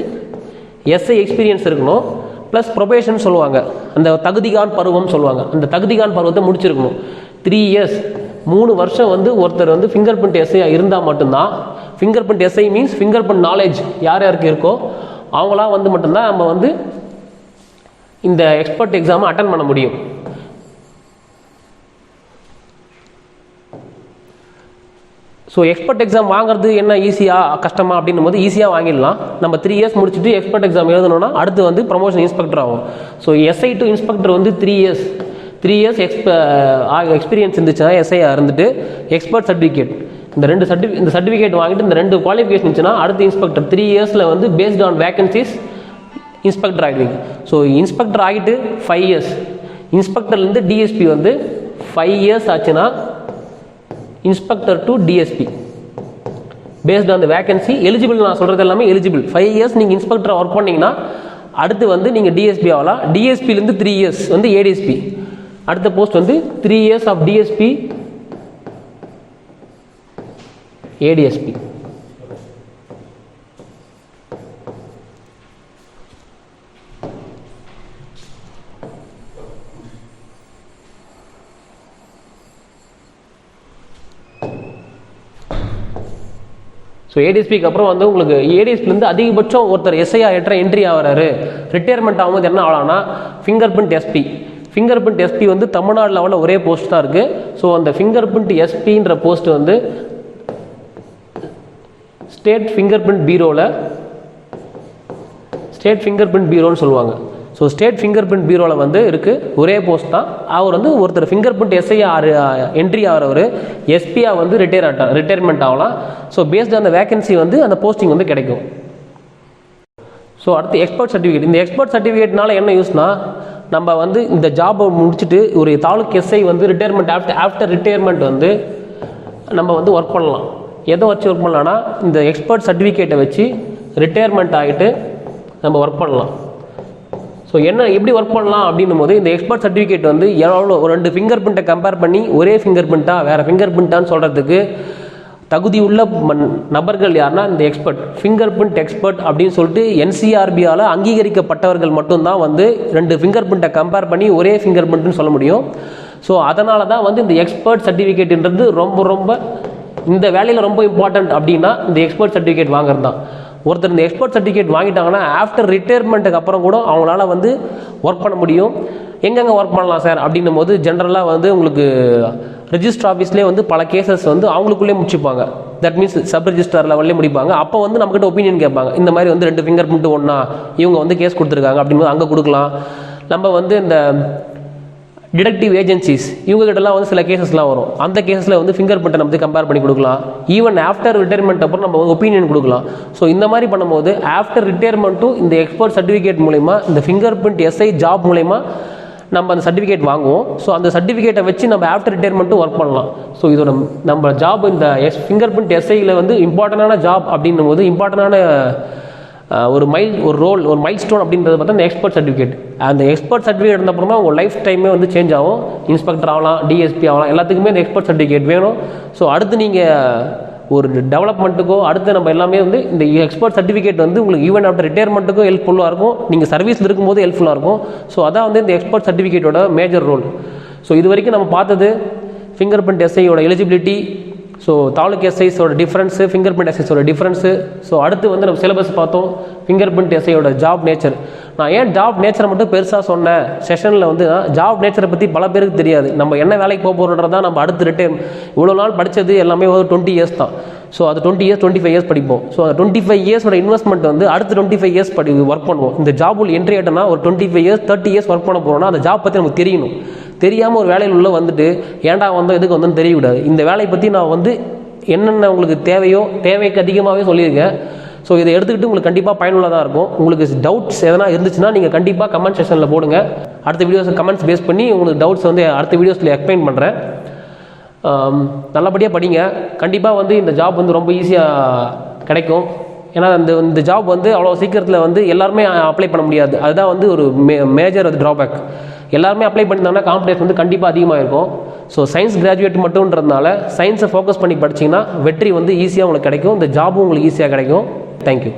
எஸ்ஐ எக்ஸ்பீரியன்ஸ் இருக்கணும். ப்ளஸ் ப்ரொபேஷன் சொல்லுவாங்க. அந்த தகுதிகான் பருவம் சொல்லுவாங்க. அந்த தகுதிகான் பருவத்தை முடிச்சிருக்கணும். த்ரீ இயர்ஸ் மூணு வருஷம் வந்து ஒருத்தர் வந்து ஃபிங்கர் பிரிண்ட் எஸ்ஐயாக இருந்தால் மட்டும்தான். Finger print SI means finger print knowledge யார் யாருக்கு இருக்கோ அவங்களாம் வந்து மட்டும்தான் நம்ம வந்து இந்த எக்ஸ்பர்ட் எக்ஸாமை அட்டன் பண்ண முடியும். ஸோ எக்ஸ்பர்ட் எக்ஸாம் வாங்குறது என்ன ஈஸியாக கஷ்டமா அப்படின்னும் போது ஈஸியாக வாங்கிடலாம். நம்ம த்ரீ இயர்ஸ் முடிச்சுட்டு எக்ஸ்பர்ட் எக்ஸாம் எழுதணும்னா அடுத்து வந்து ப்ரமோஷன் இன்ஸ்பெக்டர் ஆகும். ஸோ எஸ்ஐ டு இன்ஸ்பெக்டர் வந்து த்ரீ இயர்ஸ் த்ரீ இயர்ஸ் எக்ஸ்ப எக்ஸ்பீரியன்ஸ் இருந்துச்சுன்னா எஸ்ஐயாக இருந்துட்டு எக்ஸ்பர்ட் சர்டிஃபிகேட் இந்த ரெண்டு சர்டிஃபி இந்த சர்டிஃபிகேட் வாங்கிட்டு இந்த ரெண்டு குவாலிஃபிகேஷன் இருந்துச்சுன்னா அடுத்து இன்ஸ்பெக்டர் த்ரீ இயர்ஸில் வந்து பேஸ்ட் ஆன் வேகன்சிஸ் இன்ஸ்பெக்டர் ஆகிடுவீங்க ஸோ இன்ஸ்பெக்டர் ஆகிட்டு ஃபைவ் இயர்ஸ் இன்ஸ்பெக்டர்லேருந்து டிஎஸ்பி வந்து ஃபைவ் இயர்ஸ் ஆச்சுன்னா inspector to DSP based on the vacancy eligible நான் சொல்கிறது எல்லாமே எலிஜிபிள் ஃபைவ் இயர்ஸ் நீங்கள் இன்ஸ்பெக்டர் ஒர்க் பண்ணிங்கன்னா அடுத்து வந்து நீங்கள் டிஎஸ்பி ஆகலாம். டிஎஸ்பிலேருந்து த்ரீ இயர்ஸ் வந்து ஏடிஎஸ்பி அடுத்த போஸ்ட் வந்து three years of DSP ADSP so ஏடிஎஸ்பிக்கு அப்புறம் வந்து உங்களுக்கு ஏடிஎஸ்பிலேருந்து அதிகபட்சம் ஒருத்தர் எஸ்ஐயா ஆகிட்ட என்ட்ரி ஆகிறாரு. ரிட்டையர்மெண்ட் ஆகும்போது என்ன ஆகலாம்னா finger print SP finger print SP வந்து தமிழ்நாடு லெவலில் ஒரே போஸ்ட் தான் இருக்குது ஸோ அந்த ஃபிங்கர் பிரிண்ட் எஸ்பின்ற போஸ்ட் வந்து ஸ்டேட் ஃபிங்கர் பிரிண்ட் பீரோவில் ஸ்டேட் ஃபிங்கர் பிரிண்ட் பீரோன்னு சொல்லுவாங்க. ஸோ ஸ்டேட் ஃபிங்கர் பிரிண்ட் பீரோவில் வந்து இருக்குது ஒரே போஸ்ட் தான். அவர் வந்து ஒருத்தர் finger print SI R entry ஆகிறவர் எஸ்பியாக வந்து ரிட்டையர் ஆட்டார் ரிட்டையர்மெண்ட் ஆகலாம். ஸோ பேஸ்ட் அந்த வேகன்சி வந்து அந்த போஸ்டிங் வந்து கிடைக்கும். ஸோ அடுத்து எக்ஸ்பர்ட் சர்டிஃபிகேட் இந்த எக்ஸ்பர்ட் சர்டிஃபிகேட்னால என்ன யூஸ்னா நம்ம வந்து இந்த ஜாபை முடிச்சுட்டு ஒரு தாலுக் எஸ்ஐ வந்து ரிட்டையர்மெண்ட் ஆஃப்டர் ஆஃப்டர் ரிட்டையர்மெண்ட் வந்து நம்ம வந்து ஒர்க் பண்ணலாம். எதை வச்சு ஒர்க் பண்ணலான்னா இந்த எக்ஸ்பர்ட் சர்டிஃபிகேட்டை வச்சு ரிட்டையர்மெண்ட் ஆகிட்டு நம்ம ஒர்க் பண்ணலாம். ஸோ என்ன எப்படி ஒர்க் பண்ணலாம் அப்படின்னும் போது இந்த எக்ஸ்பர்ட் சர்டிஃபிகேட் வந்து எவ்வளோ ஒரு ரெண்டு ஃபிங்கர் பிரிண்ட்டை கம்பேர் பண்ணி ஒரே ஃபிங்கர் பிரிண்ட்டா வேறு ஃபிங்கர் பிரிண்ட்டான்னு சொல்கிறதுக்கு தகுதி உள்ள மண் நபர்கள் யாருன்னா இந்த எக்ஸ்பர்ட் ஃபிங்கர் பிரிண்ட் எக்ஸ்பர்ட் அப்படின்னு சொல்லிட்டு என்சிஆர்பியால் அங்கீகரிக்கப்பட்டவர்கள் மட்டும்தான் வந்து ரெண்டு ஃபிங்கர் பிரிண்ட்டை கம்பேர் பண்ணி ஒரே ஃபிங்கர் பிரிண்ட்னு சொல்ல முடியும். ஸோ அதனால தான் வந்து இந்த எக்ஸ்பர்ட் சர்டிஃபிகேட்ன்றது ரொம்ப ரொம்ப இந்த வேலையில் ரொம்ப இம்பார்ட்டன்ட் அப்படின்னா இந்த எக்ஸ்பர்ட் சர்டிஃபிகேட் வாங்குறது தான் ஒருத்தர் இந்த எக்ஸ்பர்ட் சர்டிஃபிகேட் வாங்கிட்டாங்கன்னா ஆஃப்டர் ரிட்டையர்மெண்ட்டுக்கு அப்புறம் கூட அவங்களால வந்து ஒர்க் பண்ண முடியும். எங்கெங்கே ஒர்க் பண்ணலாம் சார் அப்படின்னும் போது ஜென்ரலாக வந்து உங்களுக்கு ரிஜிஸ்டர் ஆஃபீஸ்லேயே வந்து பல கேசஸ் வந்து அவங்களுக்குள்ளே முடிச்சுப்பாங்க. தட் மீன்ஸ் சப் ரிஜிஸ்டர் லெவல்லே முடிப்பாங்க. அப்போ வந்து நம்மகிட்ட ஒப்பீனியன் கேட்பாங்க. இந்த மாதிரி வந்து ரெண்டு ஃபிங்கர் பிரிண்ட் ஒன்றா இவங்க வந்து கேஸ் கொடுத்துருக்காங்க அப்படின்னு அங்கே கொடுக்கலாம். நம்ம வந்து இந்த டிடெக்டிவ் ஏஜென்சிஸ் இவங்ககிட்டலாம் வந்து சில கேசஸ்லாம் வரும். அந்த கேஸில் வந்து ஃபிங்கர் பிரிண்ட்டை நம்ம கம்பேர் பண்ணி கொடுக்கலாம். ஈவன் ஆஃப்டர் ரிட்டையர்மெண்ட் அப்புறம் நம்ம வந்து ஒப்பீனியன் கொடுக்கலாம். ஸோ இந்த மாதிரி பண்ணும்போது ஆஃப்டர் ரிட்டையர்மெண்ட்டும் இந்த எக்ஸ்பர்ட் சர்டிஃபிகேட் மூலிமா இந்த ஃபிங்கர் பிரிண்ட் எஸ்ஐ ஜாப் மூலிமா நம்ம அந்த சர்டிஃபிகேட் வாங்குவோம். ஸோ அந்த சர்டிஃபிகேட்டை வச்சு நம்ம ஆஃப்டர் ரிட்டையர்மெண்ட்டும் ஒர்க் பண்ணலாம். ஸோ இதோட நம்ம ஜாப் இந்த எஸ் ஃபிங்கர் பிரிண்ட் எஸ்ஐயில் வந்து இம்பார்ட்டண்டான ஜாப் அப்படின்னும் போது இம்பார்ட்டண்டான ஒரு மைல் ஒரு ரோல் ஒரு மைல் ஸ்டோன் அப்படின்றது பார்த்தா எக்ஸ்பர்ட் சர்டிஃபிகேட் அந்த எக்ஸ்பர்ட் சர்டிஃபிகேட் இருந்தப்புறமா உங்கள் லைஃப் டைமே வந்து சேஞ்ச் ஆகும். இன்ஸ்பெக்டர் ஆகலாம் டிஎஸ்பி ஆகலாம் எல்லாத்துக்குமே இந்த எக்ஸ்பர்ட் சர்டிஃபிகேட் வேணும். ஸோ அடுத்து நீங்கள் ஒரு டெவலப்மெண்ட்டுக்கோ அடுத்து நம்ம எல்லாமே வந்து இந்த எக்ஸ்பர்ட் சர்டிஃபிகேட் வந்து உங்களுக்கு ஈவன் ஆஃப்டர் ரிட்டையர்மெண்ட்டுக்கும் ஹெல்ப்ஃபுல்லாக இருக்கும். நீங்கள் சர்வீஸில் இருக்கும்போது ஹெல்ப்ஃபுல்லாக இருக்கும். ஸோ அதான் வந்து இந்த எக்ஸ்பர்ட் சர்டிஃபிகேட்டோட மேஜர் ரோல் ஸோ இது வரைக்கும் நம்ம பார்த்தது ஃபிங்கர் பிரிண்ட் எஸ்ஐயோட எலிஜிபிலிட்டி ஸோ தாலுக் எஸ்ஐஸோட டிஃப்ரென்ஸு ஃபிங்கர் பிரிண்ட் எஸ்ஐஸோட டிஃப்ரென்ஸு ஸோ அடுத்து வந்து நம்ம சிலபஸ் பார்த்தோம். ஃபிங்கர் பிரிண்ட் எஸ்ஐயோட ஜாப் நேச்சர் நான் ஏன் ஜாப் நேச்சரை மட்டும் பெருசாக சொன்னேன்? செஷனில் வந்து ஜாப் நேச்சரை பற்றி பல பேருக்கு தெரியாது. நம்ம என்ன வேலைக்கு போக போகிறோன்றது தான் நம்ம அடுத்து ரிட்டைன் இவ்வளோ நாள் படித்தது எல்லாமே ஒரு டுவெண்ட்டி இயர்ஸ் தான். ஸோ அது twenty years twenty five years படிப்போம். ஸோ அந்த டுவெண்ட்டி ஃபைவ் இயர்ஸோட இன்வெஸ்ட்மெண்ட் வந்து அடுத்து டுவெண்ட்டி ஃபைவ் இயர்ஸ் படி ஒர்க் பண்ணுவோம். இந்த ஜாப் உள்ள என்ட்ரி ஆகிட்டோம்னா ஒரு twenty five years thirty years work பண்ண போகிறோம்னா அந்த ஜாப் பற்றி நமக்கு தெரியணும். தெரியாமல் ஒரு வேலையில் உள்ளே வந்துட்டு ஏன்டா வந்தோம்? எதுக்கு வந்தோம்னு தெரியக்கூடாது. இந்த வேலையை பற்றி நான் வந்து என்னென்ன உங்களுக்கு தேவையோ தேவைக்கு அதிகமாகவே சொல்லியிருக்கேன். ஸோ இதை எடுத்துக்கிட்டு உங்களுக்கு கண்டிப்பாக பயனுள்ளதாக இருக்கும். உங்களுக்கு டவுட்ஸ் எதனா இருந்துச்சுன்னா நீங்கள் கண்டிப்பாக கமெண்ட் செஷனில் போடுங்க. அடுத்த வீடியோஸ் கமெண்ட்ஸ் பேஸ் பண்ணி உங்களுக்கு டவுட்ஸ் வந்து அடுத்த வீடியோஸில் எக்ஸ்பிளைன் பண்ணுறேன் நல்லபடியாக படிங்க. கண்டிப்பாக வந்து இந்த ஜாப் வந்து ரொம்ப ஈஸியாக கிடைக்கும். ஏன்னா அந்த இந்த ஜாப் வந்து அவ்வளோ சீக்கிரத்தில் வந்து எல்லாருமே அப்ளை பண்ண முடியாது. அதுதான் வந்து ஒரு மே மேஜர் அது ட்ராபேக் எல்லாருமே அப்ளை பண்ணியிருந்தாங்கன்னா காம்படிஷன் வந்து கண்டிப்பாக அதிகமாக இருக்கும் ஸோ சயின்ஸ் கிராஜுவேட் மட்டும்ன்றதுனால சயின்ஸை ஃபோக்கஸ் பண்ணி படிச்சிங்கன்னா வெற்றி வந்து ஈஸியாக உங்களுக்கு கிடைக்கும். இந்த ஜாபும் உங்களுக்கு ஈஸியாக கிடைக்கும். தேங்க்யூ